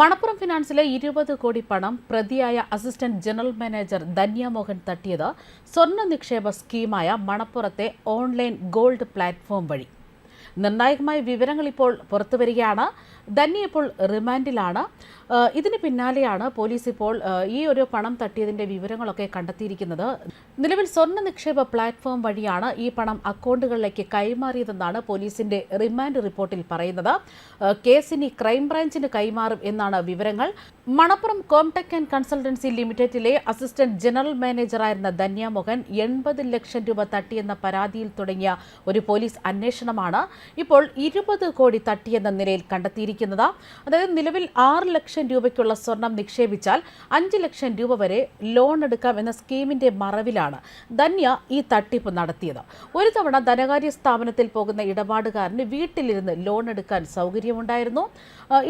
മണപ്പുറം ഫിനാൻസിലെ ഇരുപത് കോടി പണം പ്രതിയായ അസിസ്റ്റന്റ് ജനറൽ മാനേജർ ധന്യമോഹൻ തട്ടിയത് സ്വർണ നിക്ഷേപ സ്കീമായ മണപ്പുറത്തെ ഓൺലൈൻ ഗോൾഡ് പ്ലാറ്റ്ഫോം വഴി. നിർണായകമായ വിവരങ്ങൾ ഇപ്പോൾ പുറത്തുവരികയാണ് ധന്യ ഇപ്പോൾ റിമാൻഡിലാണ്. ഇതിന് പിന്നാലെയാണ് പോലീസ് ഇപ്പോൾ ഈ ഒരു പണം തട്ടിയതിന്റെ വിവരങ്ങളൊക്കെ കണ്ടെത്തിയിരിക്കുന്നത്. നിലവിൽ സ്വർണ നിക്ഷേപ പ്ലാറ്റ്ഫോം വഴിയാണ് ഈ പണം അക്കൗണ്ടുകളിലേക്ക് കൈമാറിയതെന്നാണ് പോലീസിന്റെ റിമാൻഡ് റിപ്പോർട്ടിൽ പറയുന്നത്. കേസിനി കേസ് ഇനി ക്രൈംബ്രാഞ്ചിന് കൈമാറും എന്നാണ് വിവരങ്ങൾ. മണപ്പുറം കോംടെക് ആൻഡ് കൺസൾട്ടൻസി ലിമിറ്റഡിലെ അസിസ്റ്റന്റ് ജനറൽ മാനേജറായിരുന്ന ധന്യാമോഹൻ എൺപത് ലക്ഷം രൂപ തട്ടിയെന്ന പരാതിയിൽ തുടങ്ങിയ ഒരു പോലീസ് അന്വേഷണമാണ് ഇപ്പോൾ ഇരുപത് കോടി തട്ടിയെന്ന നിലയിൽ കണ്ടെത്തിയിരിക്കുന്നത്. അതായത് നിലവിൽ ആറ് ലക്ഷം രൂപയ്ക്കുള്ള സ്വർണം നിക്ഷേപിച്ചാൽ അഞ്ച് ലക്ഷം രൂപ വരെ ലോൺ എടുക്കാം എന്ന സ്കീമിന്റെ മറവിലാണ് ധന്യ ഈ തട്ടിപ്പ് നടത്തിയത്. ഒരു തവണ ധനകാര്യ സ്ഥാപനത്തിൽ പോകുന്ന ഇടപാടുകാരന് വീട്ടിലിരുന്ന് ലോൺ എടുക്കാൻ സൗകര്യമുണ്ടായിരുന്നു.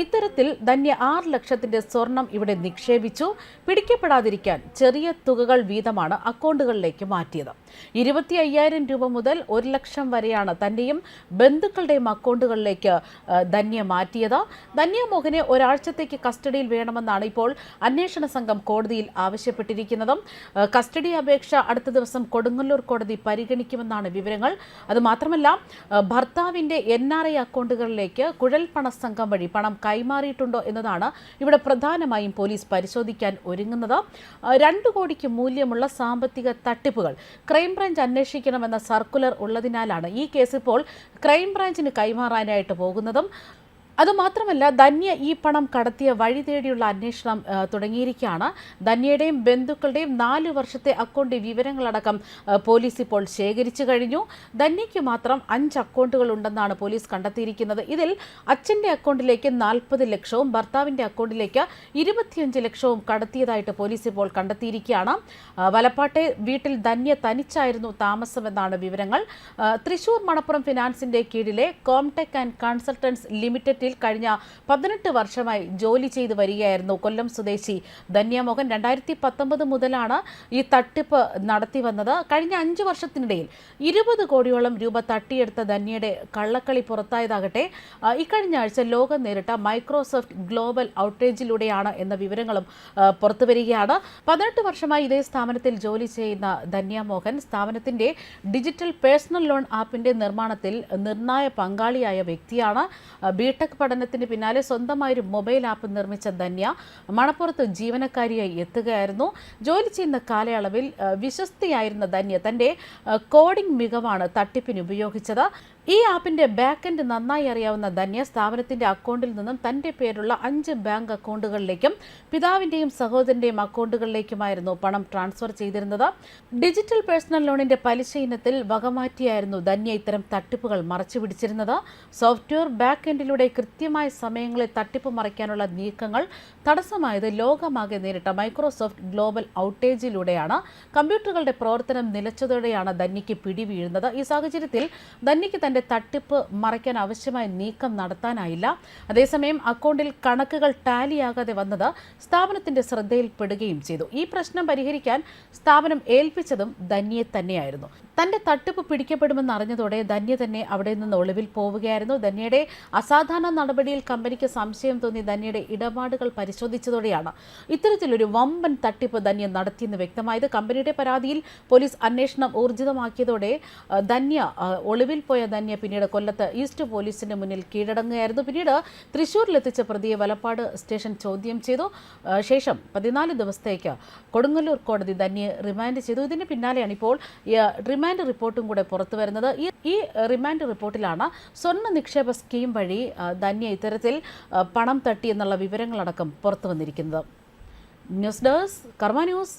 ഇത്തരത്തിൽ ധന്യ ആറ് ലക്ഷത്തിന്റെ സ്വർണം ഇവിടെ നിക്ഷേപിച്ചു. പിടിക്കപ്പെടാതിരിക്കാൻ ചെറിയ തുകകൾ വീതമാണ് അക്കൗണ്ടുകളിലേക്ക് മാറ്റിയത്. ഇരുപത്തി അയ്യായിരം രൂപ മുതൽ ഒരു ലക്ഷം വരെയാണ് തന്റെയും ബന്ധുക്കളുടെയും അക്കൗണ്ടുകളിലേക്ക് ധന്യ മാറ്റിയത്. ധന്യ മോഹനെ ഒരാഴ്ചത്തേക്ക് കസ്റ്റഡിയിൽ വേണമെന്നാണ് ഇപ്പോൾ അന്വേഷണ സംഘം കോടതിയിൽ ആവശ്യപ്പെട്ടിരിക്കുന്നതും. കസ്റ്റഡി അപേക്ഷ അടുത്ത ദിവസം കൊടുങ്ങല്ലൂർ കോടതി പരിഗണിക്കുമെന്നാണ് വിവരങ്ങൾ. അതുമാത്രമല്ല ആ, ഭർത്താവിന്റെ എൻ ആർ ഐ അക്കൗണ്ടുകളിലേക്ക് കുഴൽ പണ സംഘം വഴി പണം കൈമാറിയിട്ടുണ്ടോ എന്നതാണ് ഇവിടെ പ്രധാനമായും പോലീസ് പരിശോധിക്കാൻ ഒരുങ്ങുന്നത് രണ്ടു കോടിക്ക് മൂല്യമുള്ള സാമ്പത്തിക തട്ടിപ്പുകൾ. ക്രൈംബ്രാഞ്ച് അന്വേഷിക്കണമെന്ന സർക്കുലർ ഉള്ളതിനാലാണ് ഈ കേസ് ഇപ്പോൾ ക്രൈംബ്രാഞ്ചിന് കൈമാറാനായിട്ട് പോകുന്നതും അതുമാത്രമല്ല ധന്യ ഈ പണം കടത്തിയ വഴി തേടിയുള്ള അന്വേഷണം തുടങ്ങിയിരിക്കുകയാണ്. ധന്യയുടെയും ബന്ധുക്കളുടെയും നാല് വർഷത്തെ അക്കൗണ്ട് വിവരങ്ങളടക്കം പോലീസ് ഇപ്പോൾ ശേഖരിച്ചു കഴിഞ്ഞു. ധന്യയ്ക്ക് മാത്രം അഞ്ച് അക്കൗണ്ടുകൾ ഉണ്ടെന്നാണ് പോലീസ് കണ്ടെത്തിയിരിക്കുന്നത്. ഇതിൽ അച്ഛന്റെ അക്കൗണ്ടിലേക്ക് നാൽപ്പത് ലക്ഷവും ഭർത്താവിന്റെ അക്കൗണ്ടിലേക്ക് ഇരുപത്തിയഞ്ച് ലക്ഷവും കടത്തിയതായിട്ട് പോലീസ് ഇപ്പോൾ കണ്ടെത്തിയിരിക്കുകയാണ്. വലപ്പാട്ടെ വീട്ടിൽ ധന്യ തനിച്ചായിരുന്നു താമസമെന്നാണ് വിവരങ്ങൾ. തൃശൂർ മണപ്പുറം ഫിനാൻസിന്റെ കീഴിലെ കോംടെക് ആൻഡ് കൺസൾട്ടൻസ് ലിമിറ്റഡിൽ കഴിഞ്ഞ പതിനെട്ട് വർഷമായി ജോലി ചെയ്തു വരികയായിരുന്നു കൊല്ലം സ്വദേശി ധന്യമോഹൻ. രണ്ടായിരത്തി പത്തൊമ്പത് മുതലാണ് ഈ തട്ടിപ്പ് നടത്തി വന്നത്. കഴിഞ്ഞ അഞ്ച് വർഷത്തിനിടയിൽ ഇരുപത് കോടിയോളം രൂപ തട്ടിയെടുത്ത ധന്യയുടെ കള്ളക്കളി പുറത്തായതാകട്ടെ. ഇക്കഴിഞ്ഞ ആഴ്ച ലോകം നേരിട്ട മൈക്രോസോഫ്റ്റ് ഗ്ലോബൽ ഔട്ടേജിലൂടെയാണ് എന്ന വിവരങ്ങളും പുറത്തു വരികയാണ്. പതിനെട്ട് വർഷമായി ഇതേ സ്ഥാപനത്തിൽ ജോലി ചെയ്യുന്ന ധന്യ മോഹൻ സ്ഥാപനത്തിന്റെ ഡിജിറ്റൽ പേഴ്സണൽ ലോൺ ആപ്പിന്റെ നിർമ്മാണത്തിൽ നിർണായ പങ്കാളിയായ വ്യക്തിയാണ്. ആ, ബിടെക് പഠനത്തിന് പിന്നാലെ സ്വന്തമായൊരു മൊബൈൽ ആപ്പ് നിർമ്മിച്ച ധന്യ മണപ്പുറത്ത് ജീവനക്കാരിയായി എത്തുകയായിരുന്നു. ജോലി ചെയ്യുന്ന കാലയളവിൽ വിശ്വസ്തിയായിരുന്ന ധന്യ തന്റെ കോഡിംഗ് മികവാണ് തട്ടിപ്പിന് ഉപയോഗിച്ചത്. ഈ ആപ്പിന്റെ ബാക്ക് എൻഡ് നന്നായി അറിയാവുന്ന ധന്യ സ്ഥാപനത്തിന്റെ അക്കൗണ്ടിൽ നിന്നും തന്റെ പേരുള്ള അഞ്ച് ബാങ്ക് അക്കൗണ്ടുകളിലേക്കും പിതാവിന്റെയും സഹോദരന്റെയും അക്കൗണ്ടുകളിലേക്കുമായിരുന്നു പണം ട്രാൻസ്ഫർ ചെയ്തിരുന്നത്. ഡിജിറ്റൽ പേഴ്സണൽ ലോണിന്റെ പലിശ ഇനത്തിൽ വകമാറ്റിയായിരുന്നു ധന്യ ഇത്തരം തട്ടിപ്പുകൾ മറച്ചുപിടിച്ചിരുന്നത് സോഫ്റ്റ്വെയർ ബാക്ക് എൻഡിലൂടെ കൃത്യമായ സമയങ്ങളിൽ തട്ടിപ്പ് മറയ്ക്കാനുള്ള നീക്കങ്ങൾ തടസ്സമായത് ലോകമാകെ നേരിട്ട മൈക്രോസോഫ്റ്റ് ഗ്ലോബൽ ഔട്ടേജിലൂടെയാണ്. കമ്പ്യൂട്ടറുകളുടെ പ്രവർത്തനം നിലച്ചതോടെയാണ് ധന്യയ്ക്ക് പിടിവീഴുന്നത്. ഈ സാഹചര്യത്തിൽ ധന്യയ്ക്ക് തന്റെ തട്ടിപ്പ് മറയ്ക്കാൻ ആവശ്യമായ നീക്കം നടത്താനായില്ല. അതേസമയം അക്കൗണ്ടിൽ കണക്കുകൾ ടാലിയാകാതെ വന്നത് സ്ഥാപനത്തിന്റെ ശ്രദ്ധയിൽപ്പെടുകയും ചെയ്തു. ഈ പ്രശ്നം പരിഹരിക്കാൻ സ്ഥാപനം ഏൽപ്പിച്ചതും ധന്യെ തന്നെയായിരുന്നു. തന്റെ തട്ടിപ്പ് പിടിക്കപ്പെടുമെന്ന് അറിഞ്ഞതോടെ ധന്യ തന്നെ അവിടെ നിന്ന് ഒളിവിൽ പോവുകയായിരുന്നു. ധന്യയുടെ അസാധാരണ നടപടിയിൽ കമ്പനിക്ക് സംശയം തോന്നി ധന്യയുടെ ഇടപാടുകൾ പരിശോധിച്ചതോടെയാണ് ഇത്തരത്തിലൊരു വമ്പൻ തട്ടിപ്പ് ധന്യ നടത്തിയെന്ന് വ്യക്തമായത്. കമ്പനിയുടെ പരാതിയിൽ പോലീസ് അന്വേഷണം ഊർജിതമാക്കിയതോടെ ധന്യ ഒളിവിൽ പോയ ധന്യ പിന്നീട് കൊല്ലത്ത് ഈസ്റ്റ് പോലീസിന്റെ മുന്നിൽ കീഴടങ്ങുകയായിരുന്നു. പിന്നീട് തൃശൂരിലെത്തിച്ച പ്രതിയെ വലപ്പാട് സ്റ്റേഷൻ ചോദ്യം ചെയ്തു. ശേഷം പതിനാല് ദിവസത്തേക്ക് കൊടുങ്ങല്ലൂർ കോടതി ധന്യെ റിമാൻഡ് ചെയ്തു. ഇതിന് പിന്നാലെയാണ് ഇപ്പോൾ ആ, റിമാൻഡ് റിപ്പോർട്ടും കൂടെ പുറത്തു വരുന്നത്. ഈ റിമാൻഡ് റിപ്പോർട്ടിലാണ് സ്വർണ നിക്ഷേപ സ്കീം വഴി ധന്യ ഇത്തരത്തിൽ പണം തട്ടി എന്നുള്ള വിവരങ്ങളടക്കം പുറത്തു വന്നിരിക്കുന്നത്. News desk Karma news.